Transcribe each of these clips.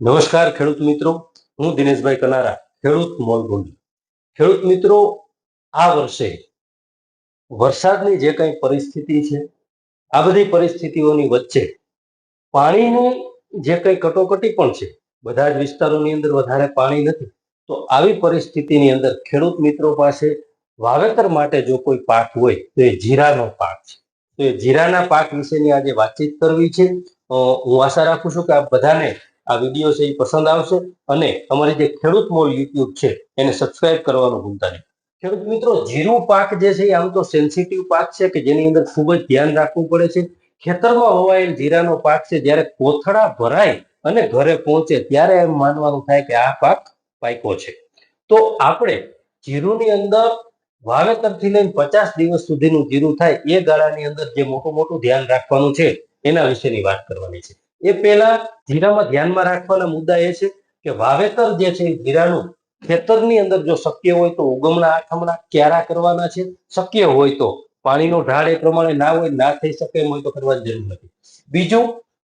નમસ્કાર ખેડૂત મિત્રો, હું દિનેશભાઈ કનારા, ખેડૂત મોલગુંડી. ખેડૂત મિત્રો, આ વર્ષે વરસાદની જે કંઈ પરિસ્થિતિ છે, આ બધી પરિસ્થિતિઓની વચ્ચે પાણીની જે કંઈ કટોકટી પણ છે, બધા જ વિસ્તારોની અંદર વધારે પાણી નથી, તો આવી પરિસ્થિતિની અંદર ખેડૂત મિત્રો પાસે વાવેતર માટે જો કોઈ પાક હોય, તો એ જીરાનો પાક છે. તો એ જીરાના પાક વિશેની આજે વાતચીત કરવી છે. હું આશા રાખું છું કે આ બધાને આ વીડિયો છે એ પસંદ આવશે અને અમારી જે ખેડૂત મોલ યુટ્યુબ છે એને સબસ્ક્રાઇબ કરવાનું ભૂલતા નહીં. ખેડૂત મિત્રો, જીરું પાક જે છે એ આમ તો સેન્સિટિવ પાક છે કે જેની અંદર ખૂબ જ ધ્યાન રાખવું પડે છે. ખેતરમાં હોવાયેલ જીરાનો પાક છે જ્યારે કોથળા ભરાય અને ઘરે પહોંચે ત્યારે એમ માનવાનું થાય કે આ પાક પાક્યો છે. તો આપણે જીરુની અંદર વાવેતરથી લઈને પચાસ દિવસ સુધીનું જીરું થાય એ ગાળાની અંદર જે મોટું મોટું ધ્યાન રાખવાનું છે એના વિશેની વાત કરવાની છે. એ પહેલા જીરામાં ધ્યાનમાં રાખવાના મુદ્દા એ છે કે વાવેતર જે છે જીરાનું ખેતરની અંદર જો શક્ય હોય તો ઉગમણા આઠમણા ક્યારા કરવાના છે? શક્ય હોય તો. પાણીનો ઢાળ એ પ્રમાણે ના હોય, ના થઈ શકે એમ હોય તો કરવાની જરૂર નથી. બીજું,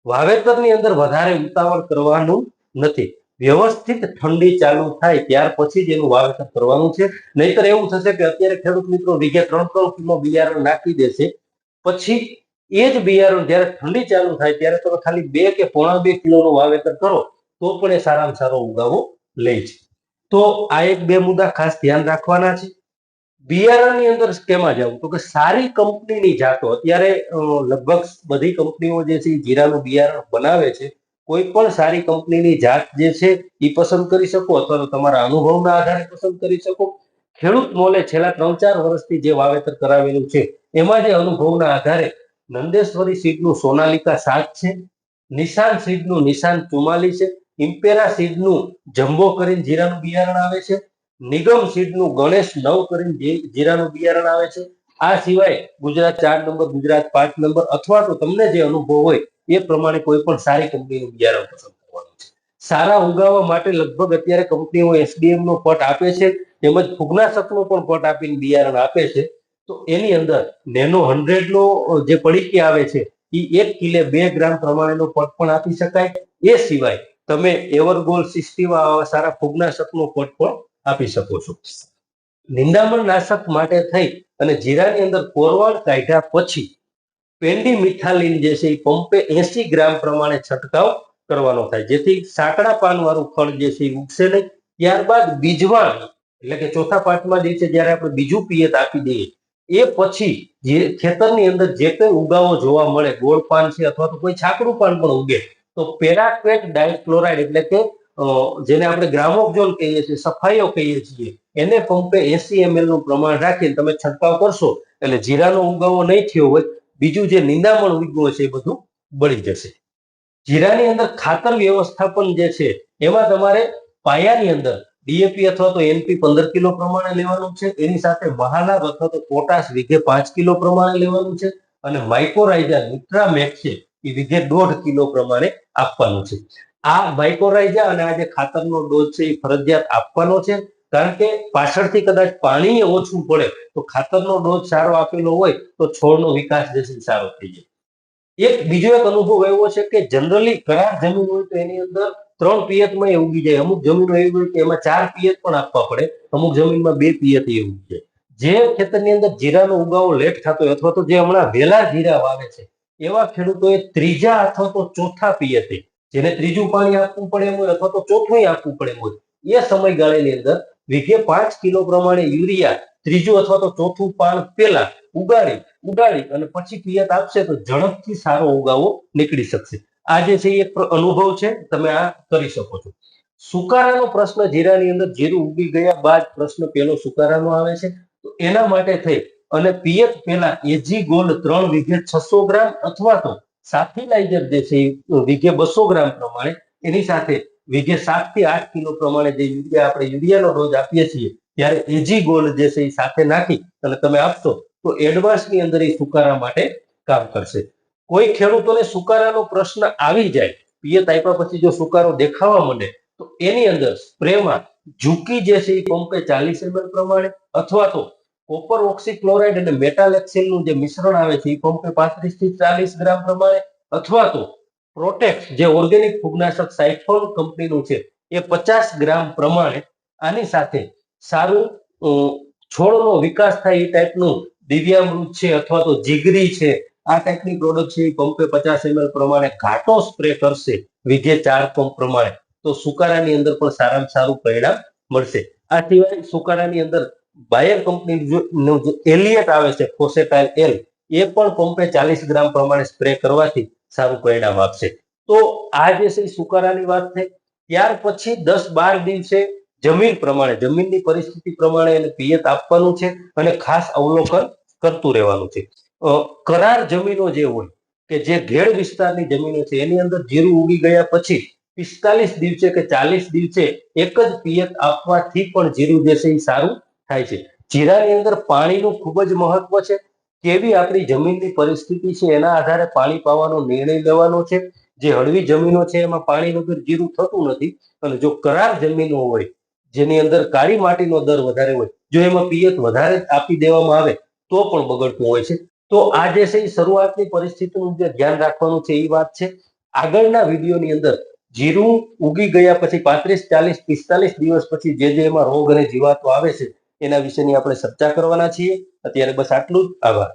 વાવેતરની અંદર વધારે ઉતાવળ કરવાનું નથી. વ્યવસ્થિત ઠંડી ચાલુ થાય ત્યાર પછી જ એનું વાવેતર કરવાનું છે. નહીતર એવું થશે કે અત્યારે ખેડૂત મિત્રો વીઘે ત્રણ ત્રણ કિલો બિયારણ નાખી દેશે. પછી એ જ બિયારણ જ્યારે ઠંડી ચાલુ થાય ત્યારે તમે ખાલી બે કે પોણા બે કિલોનું વાવેતર કરો, તો પણ એ સારામાં સારો ઉગાવો લે છે. તો આ એક બે મુદ્દા ખાસ ધ્યાન રાખવાના છે. બિયારણની અંદર કેમાં જવું તો કે સારી કંપનીની જાતો, અત્યારે લગભગ બધી કંપનીઓ જે છે જીરાનું બિયારણ બનાવે છે. કોઈ પણ સારી કંપનીની જાત જે છે એ પસંદ કરી શકો અથવા તમારા અનુભવના આધારે પસંદ કરી શકો. ખેડૂત મોલે છેલ્લા ત્રણ ચાર વર્ષથી જે વાવેતર કરાવેલું છે, એમાં જે અનુભવના આધારે નંદેશ્વરી સીડનું સોનાલિકા સાત છે, નિશાન સીડનું નિશાન ચુમાલી છે ઇમ્પેરા સીડનું જમ્બો કરીને જીરાનું બિયારણ આવે છે, નિગમ સીડનું ગણેશ નવ કરીને જીરાનું બિયારણ આવે છે, આ સિવાય ગુજરાત ચાર નંબર, ગુજરાત પાંચ નંબર અથવા તો તમને જે અનુભવ હોય એ પ્રમાણે કોઈ પણ સારી કંપનીનું બિયારણ પસંદ કરવાનું છે. સારા ઉગાવવા માટે લગભગ અત્યારે કંપનીઓ એસડીએમ નો પટ આપે છે, તેમજ ફૂગનાશકનો પણ પટ આપીને બિયારણ આપે છે. તો એની અંદર નેનો હંડ્રેડ નો જે પડીકી આવે છે એ એક કિલે બે ગ્રામ પ્રમાણેનો પટ પણ આપી શકાય. એ સિવાય તમે એવરગોલ સિસ્ટીમાં આવા સારા ફૂગનાશકનો પટ પણ આપી શકો છો. નિંદામણ નાશક માટે થઈ અને જીરાની અંદર કોરવાળ કાઢ્યા પછી પેન્ડી મિથાલિન જે છે એ પંપે એસી ગ્રામ પ્રમાણે છંટકાવ કરવાનો થાય. જેથી સાંકડા પાનવાળું ફળ જે છે એ ઉગશે નહીં. ત્યારબાદ બીજવાણ, એટલે કે ચોથા પાંચમા દિવસે જ્યારે આપણે બીજું પિયત આપી દઈએ એ પછી જે ખેતરની અંદર જે કંઈ ઉગાવો જોવા મળે, ગોળ પાન છે અથવા તો કોઈ છાકડું પાન પણ ઉગે, તો પેરાક્વેટ ડાયક્લોરાઇડ એટલે કે જેને આપણે ગ્રામોક્ઝોલ કહીએ છીએ, સફાઈઓ કહીએ છીએ, એને પંપે એસી એમએલનું પ્રમાણ રાખીને તમે છંટકાવ કરશો, એટલે જીરાનો ઉગાવો નહીં થયો હોય, બીજું જે નિંદામણ ઉગ્યું છે એ બધું બળી જશે. જીરાની અંદર ખાતર વ્યવસ્થાપન જે છે, એમાં તમારે પાયાની અંદર ડીએપી અથવા તો એનપી પંદર કિલો પ્રમાણે લેવાનું છે. એની સાથે મહાલાભ અથવા તો પોટાશ વીઘે પાંચ કિલો પ્રમાણે લેવાનું છે અને માઇકોરાઇઝા ન્યુટ્રામેક્સ છે એ વીઘે દોઢ કિલો પ્રમાણે આપવાનું છે. આ માઇકોરાઇઝા અને આ જે ખાતરનો ડોઝ છે એ ફરજિયાત આપવાનો છે. કારણ કે પાછળથી કદાચ પાણી ઓછું પડે તો ખાતરનો ડોઝ સારો આપેલો હોય તો છોડનો વિકાસ જે છે સારો થઈ જાય. એક બીજો એક અનુભવ એવો છે કે જનરલી કરાર જમીન હોય તો એની અંદર ત્રણ પિયતમાં એ ઉગી જાય. અમુક જમીનો એવી હોય કે એમાં ચાર પિયત પણ આપવા પડે. અમુક જમીનમાં બે પિયત એ ઉગી જાય. જે ખેતરની અંદર જીરાનો ઉગાવો લેટ થતો હોય અથવા તો જે હમણાં વેલા જીરા વાવે છે, એવા ખેડૂતોએ ત્રીજા અથવા તો ચોથા પિયતે, જેને ત્રીજું પાણી આપવું પડે એમ હોય અથવા તો ચોથું આપવું પડે એમ હોય, એ સમયગાળાની અંદર વીઘે પાંચ કિલો પ્રમાણે યુરિયા ત્રીજું અથવા તો ચોથું પાણ પેલા ઉગાડી ઉગાડી અને પછી પિયત આપશે તો ઝડપથી સારો ઉગાવો નીકળી શકશે. આ જે છે એક અનુભવ છે, તમે આ કરી શકો છો. સુકારાનો પ્રશ્ન જીરાની અંદર જીરું ઉગી ગયા બાદ પ્રશ્ન પેલો સુકારાનો આવે છે. તો એના માટે થઈ અને પિયત પેલા એજી ગોલ્ડ ત્રણ વીઘે છસો ગ્રામ અથવા તો સાફિલાઇઝર જે છે વીઘે બસો ગ્રામ પ્રમાણે, એની સાથે વીઘે સાતથી આઠ કિલો પ્રમાણે જે યુરિયા આપણે યુરિયાનો ડોઝ આપીએ છીએ, ત્યારે એજી ગોલ્ડ જે છે એ સાથે નાખી અને તમે આપશો તો એડવાન્સની અંદર એ સુકારા માટે કામ કરશે. કોઈ ખેડૂતોને સુકારાનો પ્રશ્ન આવી જાય, પિયત આપ્યા પછી જો સુકારો દેખાવા માંડે, તો એની અંદર સ્પ્રેમાં ઝૂકી જે છે એ પંપે ચાલીસ એમએલ પ્રમાણે અથવા તો કોપર ઓક્સીક્લોરાઇડ અને મેટાલેક્સિલનું જે મિશ્રણ આવે છે એ પંપે પાંત્રીસથી ચાલીસ ગ્રામ પ્રમાણે અથવા તો પ્રોટેક્સ જે ઓર્ગેનિક ફૂગનાશક સાઇફોન કંપનીનું છે એ પચાસ ગ્રામ પ્રમાણે આની સાથે સારું છોડનો વિકાસ થાય એ ટાઈપનું દિવ્યામૃત છે અથવા તો જીગરી છે આ ટાઈપની પ્રોડક્ટ પંપે પચાસ એમએલ પ્રમાણે ઘાટો સ્પ્રે કરશે વિઘે ચાર પંપ પ્રમાણે. તો સુકારાની અંદર પણ સારામાં સારું પરિણામ મળશે. આ સિવાય સુકારાની અંદર બાયર કંપનીનું એલિયટ આવે છે ફોસેટાઇલ એલ એ પણ પંપે ચાલીસ ગ્રામ પ્રમાણે સ્પ્રે કરવાથી સારું પરિણામ આપશે. તો આ જે છે સુકારાની વાત થઈ. ત્યાર પછી દસ બાર દિવસે જમીન પ્રમાણે, જમીનની પરિસ્થિતિ પ્રમાણે એને પિયત આપવાનું છે અને ખાસ અવલોકન કરતું રહેવાનું છે. કરાર જમીનો જે હોય, કે જે ઘેડ વિસ્તારની જમીનો છે, એની અંદર જીરું ઉગી ગયા પછી પિસ્તાલીસ દિવસે કે ચાલીસ દિવસે એક જ પિયત આપવાથી પણ જીરું જે છે એ સારું થાય છે. જીરાની અંદર પાણીનું ખૂબ જ મહત્વ છે. કેવી આપણી જમીનની પરિસ્થિતિ છે, એના આધારે પાણી પાવાનો નિર્ણય લેવાનો છે. જે હળવી જમીનો છે, એમાં પાણી વગર જીરું થતું નથી. અને જો કરાર જમીનો હોય, જેની અંદર કાળી માટીનો દર વધારે હોય, જો એમાં પિયત વધારે આપી દેવામાં આવે, તો પણ બગડતું હોય છે. તો આ જે છે એ શરૂઆતની પરિસ્થિતિનું જે ધ્યાન રાખવાનું છે એ વાત છે. આગળના વિડીયોની અંદર જીરું ઉગી ગયા પછી પાંત્રીસ, ચાલીસ, પિસ્તાલીસ દિવસ પછી જે જે એમાં રોગ અને જીવાતો આવે છે એના વિશેની આપણે ચર્ચા કરવાના છીએ. અત્યારે બસ આટલું જ. આભાર.